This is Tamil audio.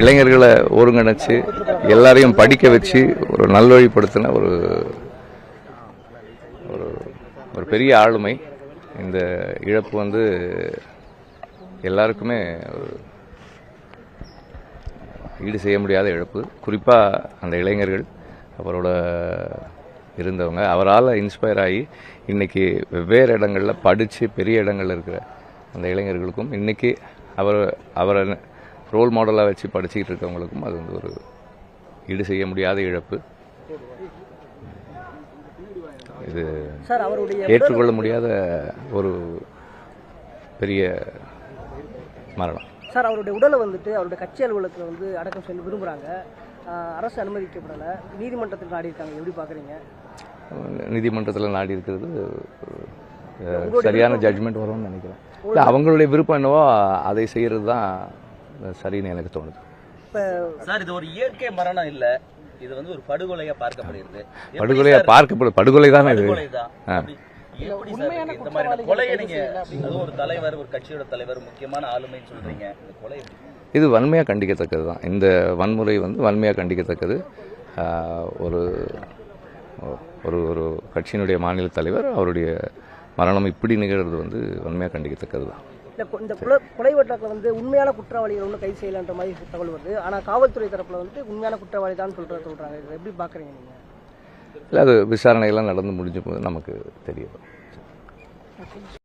இளைஞர்களை ஒருங்கிணைச்சு எல்லாரையும் படிக்க வச்சு ஒரு நல்வழிப்படுத்தின ஒரு ஒரு ஒரு பெரிய ஆளுமை. இந்த இழப்பு வந்து எல்லாருக்குமே ஒரு ஈடு செய்ய முடியாத இழப்பு. குறிப்பாக அந்த இளைஞர்கள் அவரோட இருந்தவங்க அவரால் இன்ஸ்பயர் ஆகி இன்னைக்கு வெவ்வேறு இடங்களில் படித்து பெரிய இடங்களில் இருக்கிற அந்த இளைஞர்களுக்கும் இன்னைக்கு அவர் அவரை ரோல் மாடலாக வச்சு படிச்சுக்கிட்டு இருக்கவங்களுக்கும் அது வந்து ஒரு ஈடு செய்ய முடியாத இழப்பு. இது சார் அவருடைய ஏற்றுக்கொள்ள முடியாத ஒரு பெரிய மரணம். சார் அவருடைய உடலை வந்துட்டு அவருடைய கட்சி அலுவலகத்தில் வந்து அடக்கம் செய்ய விரும்புகிறாங்க அரசு அனுமதிக்கப்படலை. நீதிமன்றத்தில் நாடி இருக்காங்க. எப்படி பார்க்குறீங்க நீதிமன்றத்தில் நாடி இருக்கிறது சரியான ஜட்ஜ்மெண்ட் வரும்னு நினைக்கிறேன். இல்லை அவங்களுடைய விருப்பம் என்னவோ அதை செய்கிறது தான் சரின்னு எனக்கு தோணுது. இப்போ சார் இது ஒரு இயற்கை மரணம் இல்ல. இது வந்து ஒரு படுகொலையா பார்க்கப்படுகிறது. படுகொலையா பார்க்கப்படும் படுகொலை தானே இது? இந்த மாதிரியான கொலையை நீங்க ஒரு தலைவர் ஒரு கட்சியோட தலைவர் முக்கியமான ஆளுமைன்னு சொல்றீங்க. இந்த கொலை எப்படி? இது வன்மையாக கண்டிக்கத்தக்கது தான். இந்த வன்முறை வந்து வன்மையாக கண்டிக்கத்தக்கது. ஒரு ஒரு ஒரு கட்சியினுடைய மாநில தலைவர் அவருடைய மரணம் இப்படி நிகழ்றது வந்து வன்மையாக கண்டிக்கத்தக்கது தான். இந்த இந்த கொலை கொலை வழக்கில் வந்து உண்மையான குற்றவாளிகள் ஒன்றும் கைது செய்யலான்ற மாதிரி தகவல் வருது. ஆனால் காவல்துறை தரப்பில் வந்து உண்மையான குற்றவாளி தான் சொல்கிற சொல்கிறாங்க இதை எப்படி பார்க்குறீங்க நீங்கள் இல்லை அது விசாரணையெல்லாம் நடந்து முடிஞ்ச போது நமக்கு தெரிய வரும்